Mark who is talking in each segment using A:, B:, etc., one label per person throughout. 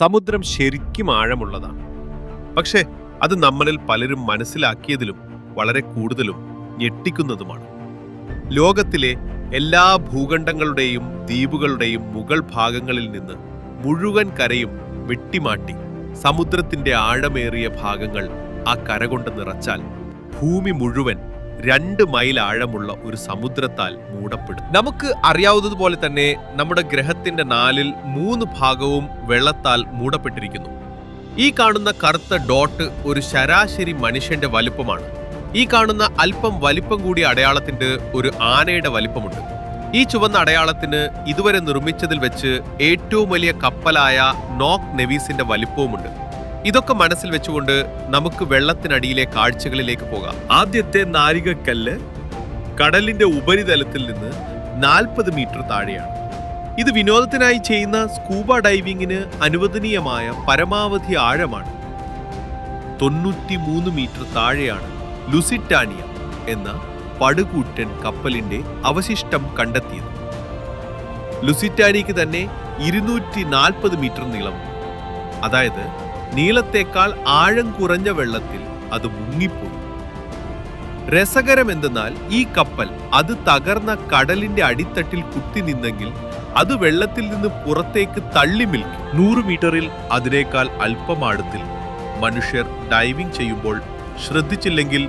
A: സമുദ്രം ശരിക്കും ആഴമുള്ളതാണ്. പക്ഷേ അത് നമ്മളിൽ പലരും മനസ്സിലാക്കിയതിലും വളരെ കൂടുതലും ഞെട്ടിക്കുന്നതുമാണ്. ലോകത്തിലെ എല്ലാ ഭൂഖണ്ഡങ്ങളുടെയും ദ്വീപുകളുടെയും മുഗൾ ഭാഗങ്ങളിൽ നിന്ന് മുഴുവൻ കരയും വെട്ടിമാട്ടി സമുദ്രത്തിന്റെ ആഴമേറിയ ഭാഗങ്ങൾ ആ കര കൊണ്ട് നിറച്ചാൽ ഭൂമി മുഴുവൻ രണ്ട് മൈൽ ആഴമുള്ള ഒരു സമുദ്രത്താൽ മൂടപ്പെടും നമുക്ക് അറിയാവുന്നതുപോലെ തന്നെ നമ്മുടെ ഗ്രഹത്തിന്റെ നാലിൽ മൂന്ന് ഭാഗവും വെള്ളത്താൽ മൂടപ്പെട്ടിരിക്കുന്നു. ഈ കാണുന്ന കറുത്ത ഡോട്ട് ഒരു ശരാശരി മനുഷ്യന്റെ വലുപ്പമാണ്. ഈ കാണുന്ന അല്പം വലിപ്പം കൂടിയ അടയാളത്തിന്റെ ഒരു ആനയുടെ വലിപ്പമുണ്ട്. ഈ ചുവന്ന അടയാളത്തിന് ഇതുവരെ നിർമ്മിച്ചതിൽ വെച്ച് ഏറ്റവും വലിയ കപ്പലായ നോക്ക് നെവീസിന്റെ വലിപ്പവുമുണ്ട്. ഇതൊക്കെ മനസ്സിൽ വെച്ചുകൊണ്ട് നമുക്ക് വെള്ളത്തിനടിയിലെ കാഴ്ചകളിലേക്ക് പോകാം. ആദ്യത്തെ നാരികക്കല്ല് കടലിന്റെ ഉപരിതലത്തിൽ നിന്ന് നാൽപ്പത് മീറ്റർ താഴെയാണ്. ഇത് വിനോദത്തിനായി ചെയ്യുന്ന സ്കൂബ ഡൈവിങ്ങിന് അനുവദനീയമായ പരമാവധി ആഴമാണ്. തൊണ്ണൂറ്റി മൂന്ന് മീറ്റർ താഴെയാണ് ലുസിറ്റാനിയ എന്ന പടുകൂറ്റൻ കപ്പലിന്റെ അവശിഷ്ടം കണ്ടെത്തിയത്. ലുസിറ്റാനിക്ക് തന്നെ ഇരുന്നൂറ്റി നാൽപ്പത് മീറ്റർ നീളം. അതായത് നീളത്തേക്കാൾ ആഴം കുറഞ്ഞ വെള്ളത്തിൽ അത് മുങ്ങിപ്പോയി. രസകരം എന്തെന്നാൽ ഈ കപ്പൽ അത് തകർന്ന കടലിന്റെ അടിത്തട്ടിൽ കുത്തി നിന്നെങ്കിൽ അത് വെള്ളത്തിൽ നിന്ന് പുറത്തേക്ക് തള്ളി മിൽക്കും. നൂറ് മീറ്ററിൽ അതിനേക്കാൾ അല്പമാഴത്തിൽ മനുഷ്യർ ഡൈവിംഗ് ചെയ്യുമ്പോൾ ശ്രദ്ധിച്ചില്ലെങ്കിൽ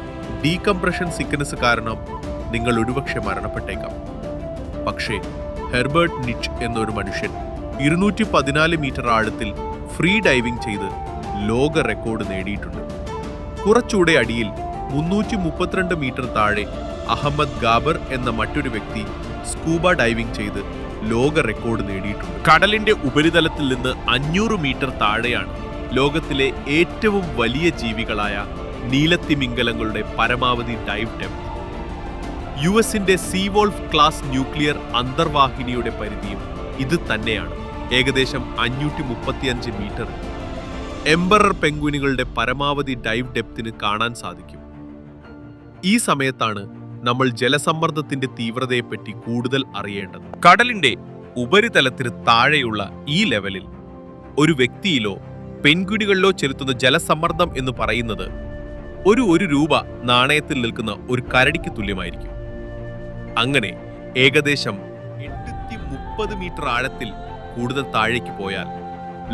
A: ഡീകംപ്രഷൻ സിക്നസ് കാരണം നിങ്ങൾ ഒരുപക്ഷെ മരണപ്പെട്ടേക്കാം. പക്ഷേ ഹെർബർട്ട് നിച്ച് എന്നൊരു മനുഷ്യൻ ഇരുന്നൂറ്റി പതിനാല് മീറ്റർ ആഴത്തിൽ ഫ്രീ ഡൈവിംഗ് ചെയ്ത് ലോക റെക്കോർഡ് നേടിയിട്ടുണ്ട്. കുറച്ചുകൂടെ അടിയിൽ മുന്നൂറ്റി മുപ്പത്തിരണ്ട് മീറ്റർ താഴെ അഹമ്മദ് ഗാബർ എന്ന മറ്റൊരു വ്യക്തി സ്കൂബ ഡൈവിംഗ് ചെയ്ത് ലോക റെക്കോർഡ് നേടിയിട്ടുണ്ട്. കടലിന്റെ ഉപരിതലത്തിൽ നിന്ന് അഞ്ഞൂറ് മീറ്റർ താഴെയാണ് ലോകത്തിലെ ഏറ്റവും വലിയ ജീവികളായ നീലത്തിമിംഗലങ്ങളുടെ പരമാവധി ഡൈവ് ഡെപ്ത് യു എസിന്റെ സീവോൾഫ് ക്ലാസ് ന്യൂക്ലിയർ അന്തർവാഹിനിയുടെ പരിധിയും ഇത് തന്നെയാണ്. ഏകദേശം അഞ്ഞൂറ്റി മുപ്പത്തിയഞ്ച് മീറ്റർ എംബറർ പെങ്കുവിനുകളുടെ പരമാവധി ഡൈവ് ഡെപ്തിന് കാണാൻ സാധിക്കും. ഈ സമയത്താണ് നമ്മൾ ജലസമ്മർദ്ദത്തിന്റെ തീവ്രതയെപ്പറ്റി കൂടുതൽ അറിയേണ്ടത്. കടലിന്റെ ഉപരിതലത്തിന് താഴെയുള്ള ഈ ലെവലിൽ ഒരു വ്യക്തിയിലോ പെൻഗുനികളിലോ ചെലുത്തുന്ന ജലസമ്മർദ്ദം എന്ന് പറയുന്നത് ഒരു ഒരു രൂപ നാണയത്തിൽ നിൽക്കുന്ന ഒരു കരടിക്ക് തുല്യമായിരിക്കും. അങ്ങനെ ഏകദേശം എണ്ണൂറ്റി മുപ്പത് മീറ്റർ ആഴത്തിൽ കൂടുതൽ താഴേക്ക് പോയാൽ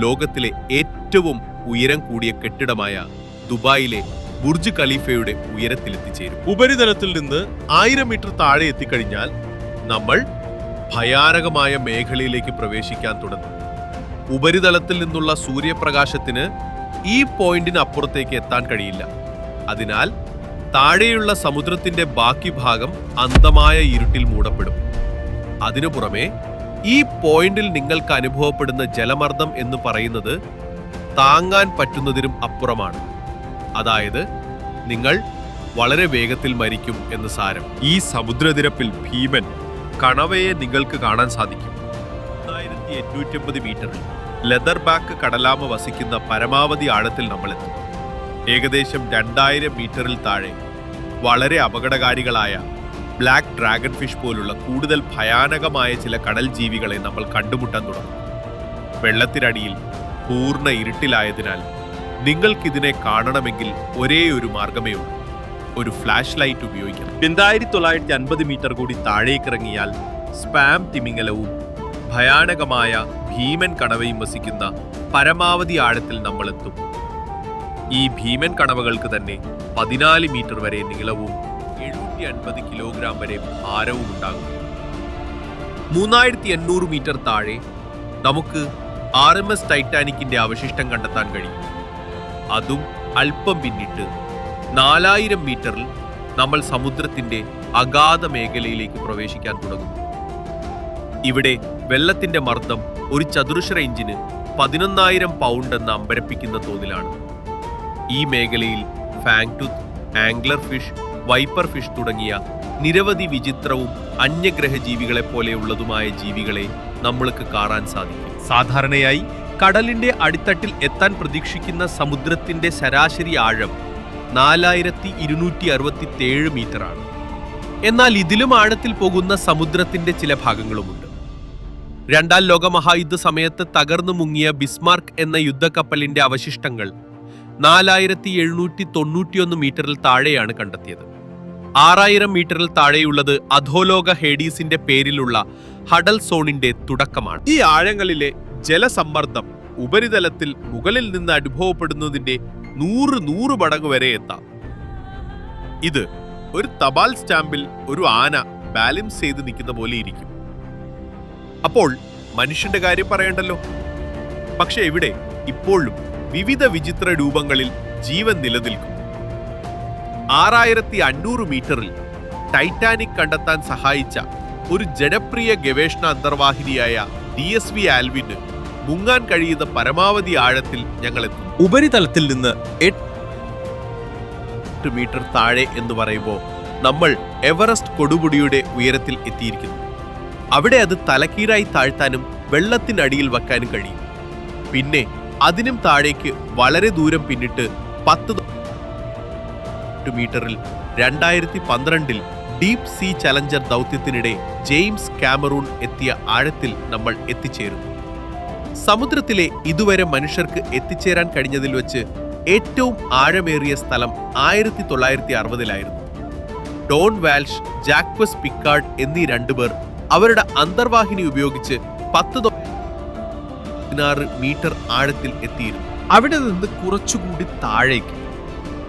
A: ലോകത്തിലെ ഏറ്റവും ഉയരം കൂടിയ കെട്ടിടമായ ദുബായിലെ ബുർജ് ഖലീഫയുടെ ഉയരത്തിലെത്തിച്ചേരും. ഉപരിതലത്തിൽ നിന്ന് ആയിരം മീറ്റർ താഴെ എത്തിക്കഴിഞ്ഞാൽ നമ്മൾ ഭയാനകമായ മേഖലയിലേക്ക് പ്രവേശിക്കാൻ തുടങ്ങും. ഉപരിതലത്തിൽ നിന്നുള്ള സൂര്യപ്രകാശത്തിന് ഈ പോയിന്റിന് അപ്പുറത്തേക്ക് എത്താൻ കഴിയില്ല. അതിനാൽ താഴെയുള്ള സമുദ്രത്തിന്റെ ബാക്കി ഭാഗം അന്തമായ ഇരുട്ടിൽ മൂടപ്പെടും. അതിനു പുറമെ ഈ പോയിന്റിൽ നിങ്ങൾക്ക് അനുഭവപ്പെടുന്ന ജലമർദ്ദം എന്ന് പറയുന്നത് താങ്ങാൻ പറ്റുന്നതിനും അപ്പുറമാണ്. അതായത് നിങ്ങൾ വളരെ വേഗത്തിൽ മരിക്കും എന്ന് സാരം. ഈ സമുദ്രനിരപ്പിൽ ഭീമൻ കണവയെ നിങ്ങൾക്ക് കാണാൻ സാധിക്കും. ഒന്നായിരത്തി എണ്ണൂറ്റി അമ്പത് മീറ്ററിൽ ലെതർ ബാക്ക് കടലാമ വസിക്കുന്ന പരമാവധി ആഴത്തിൽ നമ്മളെത്തും. ഏകദേശം രണ്ടായിരം മീറ്ററിൽ താഴെ വളരെ അപകടകാരികളായ ബ്ലാക്ക് ഡ്രാഗൺ ഫിഷ് പോലുള്ള കൂടുതൽ ഭയാനകമായ ചില കടൽ ജീവികളെ നമ്മൾ കണ്ടുമുട്ടാൻ തുടങ്ങും. വെള്ളത്തിനടിയിൽ പൂർണ ഇരുട്ടിലായതിനാൽ നിങ്ങൾക്കിതിനെ കാണണമെങ്കിൽ ഒരേ ഒരു മാർഗമേ ഉള്ളൂ. ഒരു ഫ്ലാഷ് ലൈറ്റ് ഉപയോഗിക്കണം. രണ്ടായിരത്തി തൊള്ളായിരത്തി അൻപത് മീറ്റർ കൂടി താഴേക്കിറങ്ങിയാൽ സ്പാം തിമിംഗലവും ഭയാനകമായ ഭീമൻ കണവയും വസിക്കുന്ന പരമാവധി ആഴത്തിൽ നമ്മളെത്തും. ഈ ഭീമൻ കണവകൾക്ക് തന്നെ പതിനാല് മീറ്റർ വരെ നീളവും എഴുന്നൂറ്റി അൻപത് കിലോഗ്രാം വരെ ഭാരവും ഉണ്ടാകും. മൂന്നായിരത്തി എണ്ണൂറ് മീറ്റർ താഴെ നമുക്ക് ആർ എം എസ് ടൈറ്റാനിക്കിന്റെ അവശിഷ്ടം കണ്ടെത്താൻ കഴിയും. അതും അല്പം പിന്നിട്ട് നാലായിരം മീറ്ററിൽ നമ്മൾ സമുദ്രത്തിന്റെ അഗാധ മേഖലയിലേക്ക് പ്രവേശിക്കാൻ തുടങ്ങുന്നു. ഇവിടെ വെള്ളത്തിന്റെ മർദ്ദം ഒരു ചതുരശ്ര ഇഞ്ചിന് പതിനൊന്നായിരം പൗണ്ട് എന്ന് അമ്പരപ്പിക്കുന്ന തോതിലാണ്. ഈ മേഖലയിൽ fangtooth angler fish viper fish തുടങ്ങിയ നിരവധി വിചിത്രവും അന്യഗ്രഹ ജീവികളെ പോലെയുള്ളതുമായ ജീവികളെ നമ്മൾക്ക് കാണാൻ സാധിക്കും. സാധാരണയായി കടലിന്റെ അടിത്തട്ടിൽ എത്താൻ പ്രതീക്ഷിക്കുന്ന സമുദ്രത്തിന്റെ ശരാശരി ആഴം നാലായിരത്തി ഇരുന്നൂറ്റി അറുപത്തി ഏഴ് മീറ്ററാണ്. എന്നാൽ ഇതിലും ആഴത്തിൽ പോകുന്ന സമുദ്രത്തിന്റെ ചില ഭാഗങ്ങളുമുണ്ട്. രണ്ടാം ലോകമഹായുദ്ധ സമയത്ത് തകർന്നു മുങ്ങിയ ബിസ്മാർക്ക് എന്ന യുദ്ധക്കപ്പലിന്റെ അവശിഷ്ടങ്ങൾ നാലായിരത്തി എഴുന്നൂറ്റി തൊണ്ണൂറ്റിയൊന്ന് മീറ്ററിൽ താഴെയാണ് കണ്ടെത്തിയത്. ആറായിരം മീറ്ററിൽ താഴെയുള്ളത് അധോലോക ഹേഡീസിന്റെ പേരിലുള്ള ഹഡൽ സോണിന്റെ തുടക്കമാണ്. ഈ ആഴങ്ങളിലെ ജലസമ്മർദ്ദം ഉപരിതലത്തിൽ മുകളിൽ നിന്ന് അനുഭവപ്പെടുന്നതിന്റെ നൂറ് നൂറ് മടങ്ങ് വരെ എത്താം. ഇത് ഒരു തപാൽ സ്റ്റാമ്പിൽ ഒരു ആന ബാലൻസ് ചെയ്ത് നിൽക്കുന്ന പോലെ ഇരിക്കും. അപ്പോൾ മനുഷ്യന്റെ കാര്യം പറയണ്ടല്ലോ? പക്ഷെ ഇവിടെ ഇപ്പോഴും വിവിധ വിചിത്ര രൂപങ്ങളിൽ ജീവൻ നിലനിൽക്കും. ആറായിരത്തി അഞ്ഞൂറ് മീറ്ററിൽ ടൈറ്റാനിക് കണ്ടെത്താൻ സഹായിച്ച ഒരു ജനപ്രിയ ഗവേഷണ അന്തർവാഹിനിയായ ഡി എസ് വി ആൽവിന് മുങ്ങാൻ കഴിയുന്ന പരമാവധി ആഴത്തിൽ ഞങ്ങൾ എത്തും ഉപരിതലത്തിൽ നിന്ന് എട്ട് മീറ്റർ താഴെ എന്ന് പറയുമ്പോൾ നമ്മൾ എവറസ്റ്റ് കൊടുമുടിയുടെ ഉയരത്തിൽ എത്തിയിരിക്കുന്നു. അവിടെ അത് തലക്കീറായി താഴ്ത്താനും വെള്ളത്തിനടിയിൽ വെക്കാനും കഴിയും. പിന്നെ അതിനും താഴേക്ക് വളരെ ദൂരം പിന്നിട്ട് പത്ത് മീറ്ററിൽ രണ്ടായിരത്തി പന്ത്രണ്ടിൽ ഡീപ് സീ ചലഞ്ചർ ദൗത്യത്തിനിടെ ജെയിംസ് കാമറൂൺ എത്തിയ ആഴത്തിൽ നമ്മൾ എത്തിച്ചേരുന്നു. സമുദ്രത്തിലെ ഇതുവരെ മനുഷ്യർക്ക് എത്തിച്ചേരാൻ കഴിഞ്ഞതിൽ വെച്ച് ഏറ്റവും ആഴമേറിയ സ്ഥലം ആയിരത്തി തൊള്ളായിരത്തി അറുപതിലായിരുന്നു ഡോൺ വാൽഷ് ജാക്വസ് പിക്കാർഡ് എന്നീ രണ്ടുപേർ അവരുടെ അന്തർവാഹിനി ഉപയോഗിച്ച് പത്ത് പതിനാറ് മീറ്റർ ആഴത്തിൽ എത്തിയിരുന്നു. അവിടെ നിന്ന് കുറച്ചുകൂടി താഴേക്ക്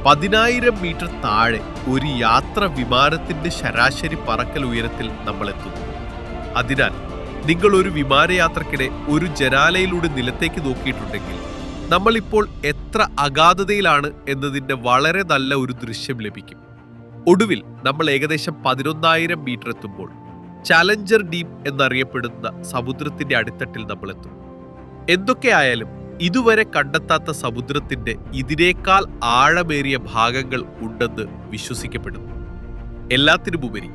A: പതിനായിരം മീറ്റർ താഴെ ഒരു യാത്ര വിമാനത്തിന്റെ ശരാശരി പറക്കൽ ഉയരത്തിൽ നമ്മൾ എത്തുന്നു അതിനാൽ നിങ്ങൾ ഒരു വിമാനയാത്രക്കിടെ ഒരു ജനാലയിലൂടെ നിലത്തേക്ക് നോക്കിയിട്ടുണ്ടെങ്കിൽ നമ്മളിപ്പോൾ എത്ര അഗാധതയിലാണ് എന്നതിന്റെ വളരെ നല്ല ഒരു ദൃശ്യം ലഭിക്കും. ഒടുവിൽ നമ്മൾ ഏകദേശം പതിനൊന്നായിരം മീറ്റർ എത്തുമ്പോൾ ചാലഞ്ചർ ഡീപ്പ് എന്നറിയപ്പെടുന്ന സമുദ്രത്തിന്റെ അടിത്തട്ടിൽ നമ്മൾ എത്തും എന്തൊക്കെയായാലും ഇതുവരെ കണ്ടെത്താത്ത സമുദ്രത്തിന്റെ ഇതിനേക്കാൾ ആഴമേറിയ ഭാഗങ്ങൾ ഉണ്ടെന്ന് വിശ്വസിക്കപ്പെടുന്നു. എല്ലാത്തിനുമുപരി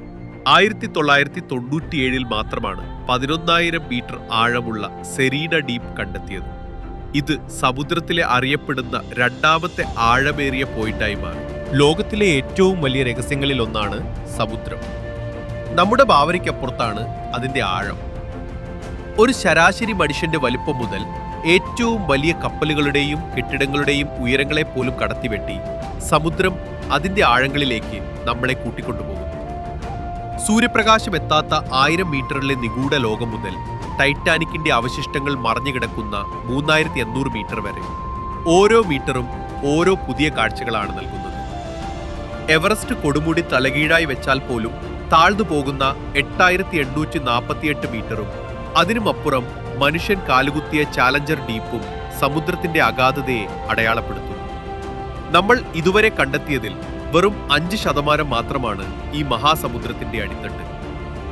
A: ആയിരത്തി തൊള്ളായിരത്തി തൊണ്ണൂറ്റിയേഴിൽ മാത്രമാണ് പതിനൊന്നായിരം മീറ്റർ ആഴമുള്ള സെറീന ഡീപ്പ് കണ്ടെത്തിയത്. ഇത് സമുദ്രത്തിലെ അറിയപ്പെടുന്ന രണ്ടാമത്തെ ആഴമേറിയ പോയിന്റായി മാറി. ലോകത്തിലെ ഏറ്റവും വലിയ രഹസ്യങ്ങളിൽ ഒന്നാണ് സമുദ്രം. നമ്മുടെ ഭാവനയ്ക്കപ്പുറത്താണ് അതിന്റെ ആഴം. ഒരു ശരാശരി മനുഷ്യന്റെ വലിപ്പം മുതൽ ഏറ്റവും വലിയ കപ്പലുകളുടെയും കെട്ടിടങ്ങളുടെയും ഉയരങ്ങളെ പോലും കടത്തിവെട്ടി സമുദ്രം അതിന്റെ ആഴങ്ങളിലേക്ക് നമ്മളെ കൂട്ടിക്കൊണ്ടുപോകുന്നു സൂര്യപ്രകാശം എത്താത്ത ആയിരം മീറ്ററിലെ നിഗൂഢ ലോകം മുതൽ ടൈറ്റാനിക്കിന്റെ അവശിഷ്ടങ്ങൾ മറഞ്ഞുകിടക്കുന്ന മൂന്നായിരത്തി എണ്ണൂറ് മീറ്റർ വരെ. ഓരോ മീറ്ററും ഓരോ പുതിയ കാഴ്ചകളാണ് നൽകുന്നത്. എവറസ്റ്റ് കൊടുമുടി തലകീഴായി വെച്ചാൽ പോലും താഴ്ന്നു പോകുന്ന എട്ടായിരത്തി എണ്ണൂറ്റി നാൽപ്പത്തിയെട്ട് മീറ്ററും അതിനുമപ്പുറം മനുഷ്യൻ കാലുകുത്തിയ ചാലഞ്ചർ ഡീപ്പും സമുദ്രത്തിന്റെ അഗാധതയെ അടയാളപ്പെടുത്തുന്നു. നമ്മൾ ഇതുവരെ കണ്ടെത്തിയതിൽ വെറും അഞ്ച് ശതമാനം മാത്രമാണ് ഈ മഹാസമുദ്രത്തിന്റെ അടിത്തട്ട്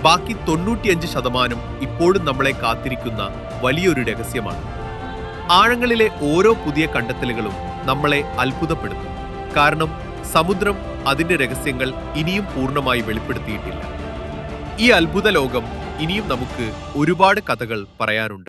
A: ബാക്കി തൊണ്ണൂറ്റിയഞ്ച് ശതമാനം ഇപ്പോഴും നമ്മളെ കാത്തിരിക്കുന്ന വലിയൊരു രഹസ്യമാണ്. ആഴങ്ങളിലെ ഓരോ പുതിയ കണ്ടെത്തലുകളും നമ്മളെ അത്ഭുതപ്പെടുത്തും. കാരണം സമുദ്രം അതിന്റെ രഹസ്യങ്ങൾ ഇനിയും പൂർണമായി വെളിപ്പെടുത്തിയിട്ടില്ല. ഈ അത്ഭുത ലോകം ഇനിയും നമുക്ക് ഒരുപാട് കഥകൾ പറയാനുണ്ട്